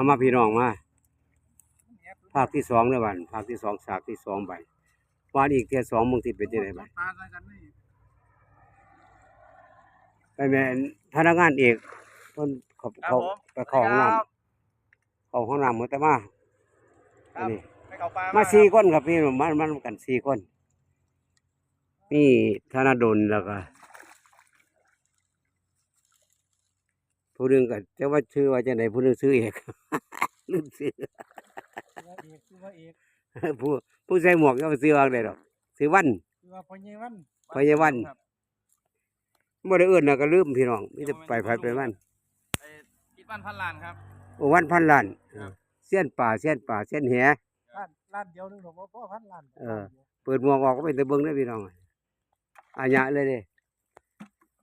มามาพี่น้องมาภาคที่สองเลยวันภาคที่สองฉากที่สองไปวานอีกเที่ยสองมึงติเป็นยังไงบ้างปลาใส่กันนี่ไปแม่นพนักงานเอกเพิ่นเขาเขาไปเข้าห้องน้ำเข้าห้องน้ำมื้อแต่มาอันนี้ไปเขาปลามามาสี่คนครับพี่มามากันสี่คนนี่ธนดลแล้วก็ ผู้หนึงก็จะว่าชื่อว่าจะไหนผู้หนึงชื่อเอกลืมชื่อเอกคือว่าเอกผู้ผู้ใส่หมวกก็ซื้อว่าได้ดอกซื้อวันคือว่าพญวันพญวันครับบ่ได้เอื้อนน่ะก็ลืมพี่น้องมีแต่ไปไผไปมันไอ้คิดวันพันล้านครับโอ้วันพันล้านครับเส้นป่าเส้นป่าเส้นแหล้านล้านเดียวนึงหรอกว่าพ่อพันล้านเออเปิดหมวกออกก็เป็นตะเบิงได้อพี่น้องอาญะเลยเด้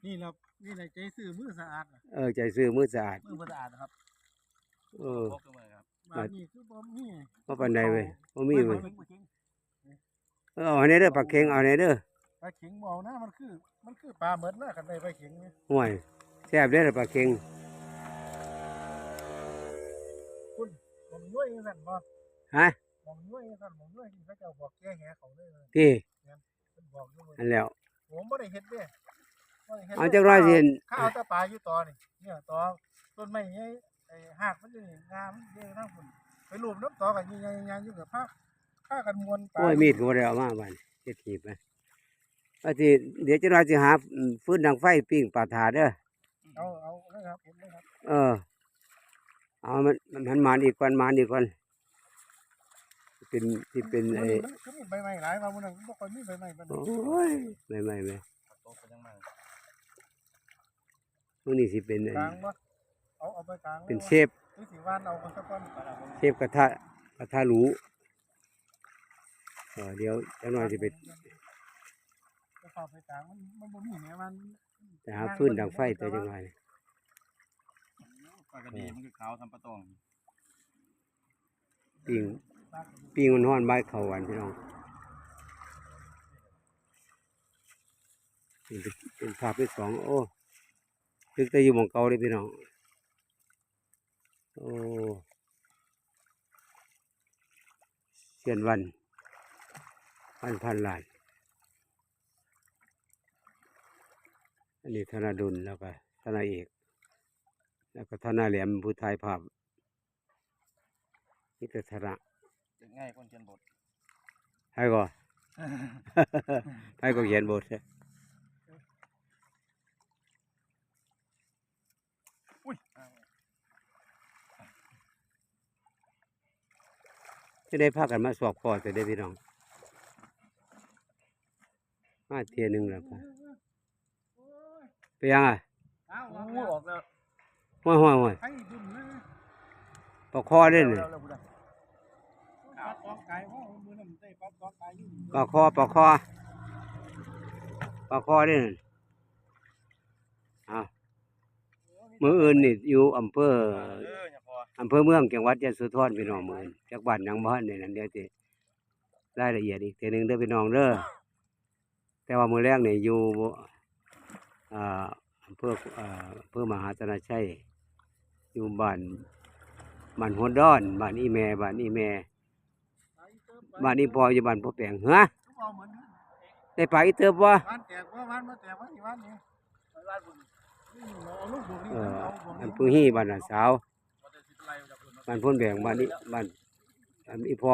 นี่เรา นี่ในใจซื่อมือสะอาดน่ะเออใจซื้อมือสะอาดมือบ่สะอาดนะครับเออพกมือครับมานี่คือบ่มีบ่ปานใดเว้ยบ่มีเว้ยปลาเข็งเออเอาให้เด้อปลาเค็งเอาให้เด้อปลาเข็งบ่เอานะมันคือ มันคือปลาเหมือนนะกันได้ปลาเข็งนี่ห่วยแซ่บเด้อปลาเค็งคุณผมย้วยจังซั่นบ่ฮะผมย้วยจังซั่นผมย้วยที่เขาเจ้าบอกแก้แหเขาเลยที่เพิ่นบอกอยู่อันแล้วผมบ่ได้เฮ็ดเด้บ่ได้ เฮ็ดเอาจักหน่อยสิข้าวตาปลาอยู่ตอนี่เนี่ยตอต้นไม้ใหญ่ไอ้หากมันอยู่นี่งามเด้ทางพุ่นไปรูปน้ำตอกันใหญ่ๆๆอยู่กับพาพากันมวนปลาโอ้ยมีดก็บ่ได้เอามาบัดนี้เฮ็ดหีบไปว่าสิเดี๋ยวจะน้อยสิหาอืมฟืนดังไฟปิ้งปลาถาเด้อเอาเอาเลยครับผมเลยครับเออ เอามันมันมันมานอีกก่อนมานอีกก่อนเป็นที่เป็นมันไอ้มันคือมีใบไม้หลายมามื้อนั้นบ่ค่อยมีใบไม้ปานโอนั้น้ยไม่ไม่ไม่โตเป็นจังไงมื้อนี้สิเป็นไอ้กลางบ่เอาเอาไปกลางเป็นเชฟหรือสิว่านเอาก็สักก้อนก็ได้เชฟกระทะกระทะหรูเออเดี๋ยวจักหน่อยสิไปจะเข้าไปกลางมันมันบ่มีแหมันไปหาฟืนดังไฟตัวจังหน่อยปกติมันคือขาวทำปลาตองปิ้งปิ้งมันฮ้อนๆใบายเข้าหวานพี่น้องนี่เป็นเป็นภาพที่สองโอ้ ตึกแต่อยู่หมองเก่าเลยพี่น้องโอ้เสียนวันพันพันล้านอันนี้ธนาดุลแล้วก็ธนาเอก แล้วก็ธนาแหลมผู้ถ่ายภาพนี่แต่ธนาง่ายคนเขียนบทให้ก็ให้ก็เขียนบทใช่ จะได้พากันมาสอบคอจะได้พี่น้อง มาเทียหนึ่งแล้วไปยังอะเอาออกแล้วออกแล้วห้อยห้อยห้อยปอกคอได้เลยปลาตองไก่ห้องมือน้ำเต้ปลาตองปอกคอปอกคอปอกคอได้เลยอ้าวมืออื่นนี่อยู่อำเภอ อออย่าพออำเภอเมืองจังหวัดยะโสธรพี่น้องมืออื่นจากบ้านหยังบ้านนี่นั่นเดี๋ยวสิรายละเอียดอีกทีหนึ่งเด้อพี่น้องเด้อแต่ว่ามือแรกนี่อยู่อ่าอำเภออ่าอำเภอมหาชนชัยอยู่บ้านบ้านหัวดอนบ้านอีแม่บ้านอีแม่บ้านอีพออยู่บ้านพ่อแปงเฮ้อเอาเหมือนได้ไปอีเติบบ่บ้านแตกว่าบ้านมาแตกว่าที่บ้านนี้บ้านบุญนี่เอาลูกบุญนี่เออเอาบุญอันผู้ฮี่บ้านน่ะสาว บ้านพ้นแบงบ้านนี้บ้านอันอีพอ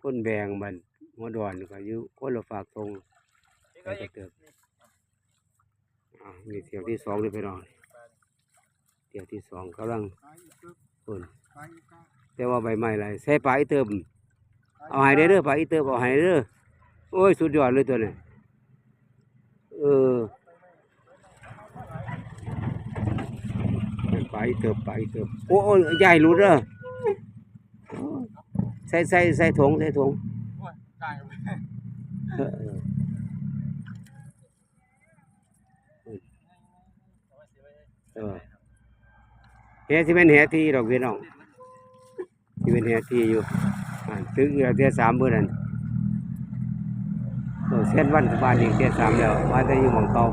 พ้นแบงบ้านหัวดอนก็อยู่คนละฝากตรงไปกระเติบอ่ามีเที่ยวที่สองเลยไปน้องเที่ยวที่สองกำลังคนแต่ว่าใบไม้ไรใส่ปลาอีเติมเอาหายได้เด้อปลาอีเติมเอาหายเด้อโอ้ยสุดยอดเลยตัวนี้เออ ปลาอีเติมปลาอีเติมโอ้โอ้ยใหญ่รู้เด้อโอ้ยใส่ใส่ใส่ถุงใส่ถุงไก่เออเออเออแหที่เป็นแหที่ดอกพี่น้องที่เป็นแหที่อยู่อ่าตึกเรือเที่ยสามเมื่อนั้นเออเส้นวันสบานอีกเที่ยสามแล้วมาแต่อยู่หมองเก่า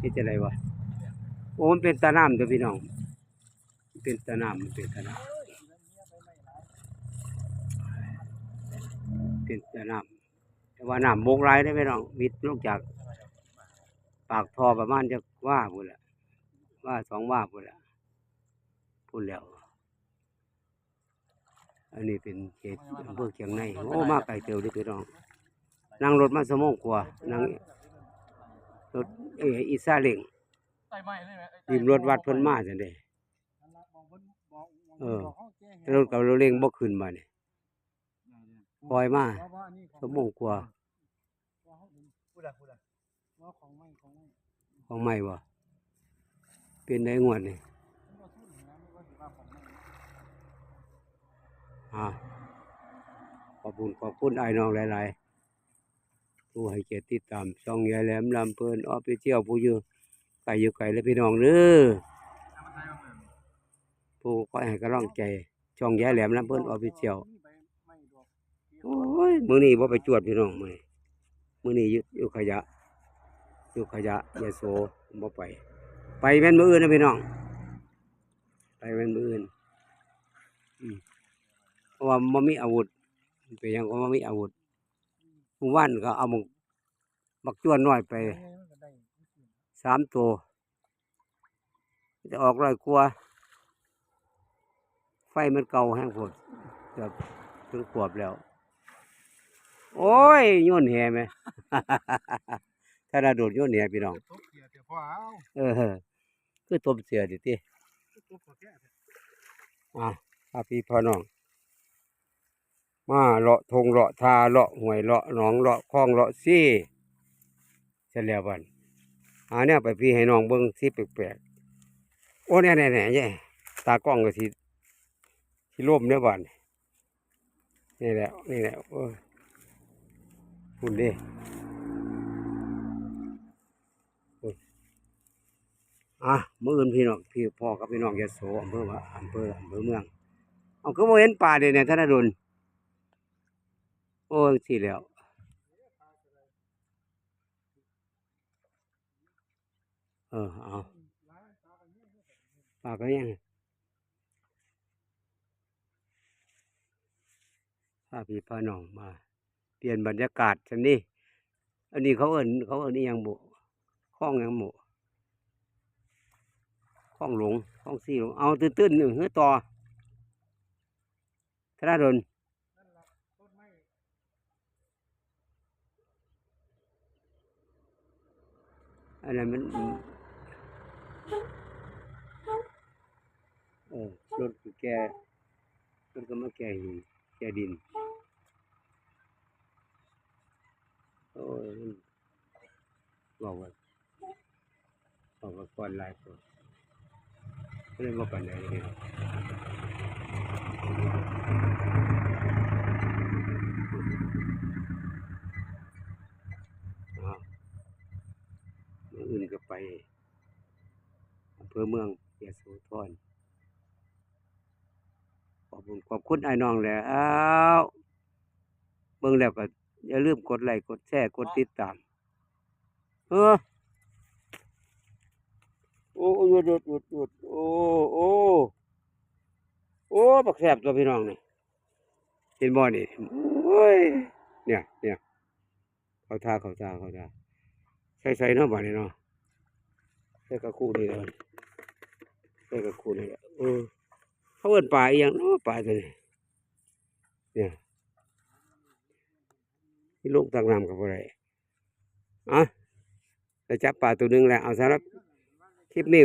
ที่จะไรวะโอ้มันเป็นตาน้ำตัวพี่น้อง เป็นตะนำเป็นตะนำเป็นตะนำแต่ว่าน้ำบกไรได้ไหมน้องวิทย์ลงจาก ปากทอประมาณจะว่าพุ่นละว่าสองว่าพุ่นละพุ่นแล้ว อันนี้เป็นเขตอำเภอเชียงในโอ้มากไกลเตียวเด้อพี่น้องนั่งรถมาสมองกว่านั่งรถเอออีซาเล็ง ใต้ไม้เลยไหมริมรถวัดเพิ่นมาจังได๋นั่นล่ะมองเพิ่นบอกมองเออบอกเขาแก้แต่รถกับรถเล็งบ่ขึ้นมานี่ปล่อยมาเพระว่อันนี้ขสมองกว่าว่าเขาดึงพูดอะพูดอะว่าของไม่ของไม่ของใหม่บ่เป็นได้งวดนี่มันก็ทุนนะไม่ว่าสิว่าของไม่อ่าขอบคุณขอบคุณไอ้ายน้องหลายๆผู้ให้เกียรติติดตามช่องยายแหลมลำเพิ่นออฟฟิเชียลผู้อยู่ ไกลอยู่ไกลและพี่น้องเด้อผู้คอยให้กำลังใจ ช่องแยายแหลมลำเพิ่นออฟฟิเชียลโอ้ยมือนี้บ่ไปจวดพี่น้องมื้อมือนี้อยู่อยู่ขยะ อยู่ขยะยะโสบ่ไป ไปแม่นมืออื่นนะพี่น้อง ไปแม่นมืออื่นอืมเพราะว่าบ่มีอาวุธเป็นยังก็บ่มีอาวุธหมู่บ้านก็เอาหมกบักจวนน้อยไป สิสามตัวจะออกร้อยกว่าไฟมันเก่าแห้งโพดเกือบถึงขวบแล้ว โอ้ยโยนแห่ไหม ถ้าเราโดดโยนแห่พี่น้อง ตบเกียร์เดี๋ยวพอเอาเออ คือตบเสือดิติตบก็แก้เถอะอะพาพี่พ่อน้อง มาเลาะทงเลาะทาเลาะห่วยเลาะหนองเลาะคลองเลาะซี่เสร็จแล้วบัน หาเนี่ยไปพี่ให้น้องเบิ่งสิแปลกๆโอ้เนี่ยเนี่ยเนี่ยแย่ตากล้องก็สิสิล่มเนี่ยบันนี่แหละนี่แหละโอ้ยคุณดิอะเมื่ออื่นพี่น้องพี่พ่อกับพี่น้องยะโสอำเภอว่าอำเภออำเภอเมืองเอาก็บ่เห็นป่าเดะเนี่ยธนดลโอ้ยสิแล้ว เออเอาปาก็ยังพาพี่พาน้องมา เปลี่ยนบรรยากาศชันนี่อันนี้เขาเอินเขาเอินอีหยังบุคล้องยังบุคล้องหลงคล้องซี่หลงเอาตื้นๆหนึ่งเฮือต่อธนาดลนั่นล่ะต้นไม้อันนั้นมัน เออรถแกรถก็มาแก่หินแก่ดินโอ้ยบอกว่าบอกว่าก่อนหลายคนก็เลยมาปันไหนเลยอ้าวเมื่ออื่นก็ไปอำเภอเมืองยะโสธร อบคุณขอบคุณไอ้น้องแล้วอ้าวเบิ่งแล้วก็อย่าลืมกดไลค์กดแชร์กดติดตามเออโอ้หยุดหยุดหยุดหยุดโอ้โอ้โอ้บักแสบตัวพี่น้องนี่เห็นบ่นี่โอ้ยเนี่ยเนี่ยเขาทาเขาทาเขาทาใส่ใส่เนาะบ่นี่เนาะใส่กระคู่นี่เลยใส่กระคู่นี่แหละเออ เขาเอิ้นปลาอีหยังเนาะปลาตัวนี้เนี่ยที่ลูกตักน้ำกับอะไรอะได้จับปลาตัวหนึ่งแหล้วเอาสำหรับคลิปนี้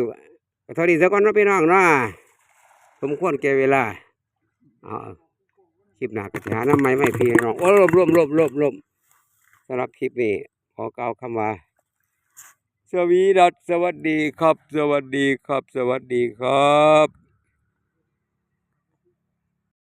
ก็เท่านี้ซะก่อนนะพี่น้องนะสมควรแก่เวลาเอาคลิปหน้าก็จะหาน้ำใหม่ไม่พี่น้องโอ้ลมลมลมลมลมสำหรับคลิปนี้ขอกล่าวคำว่าสวีดัสสวัสดีครับ สวัสดีครับ สวัสดีครับ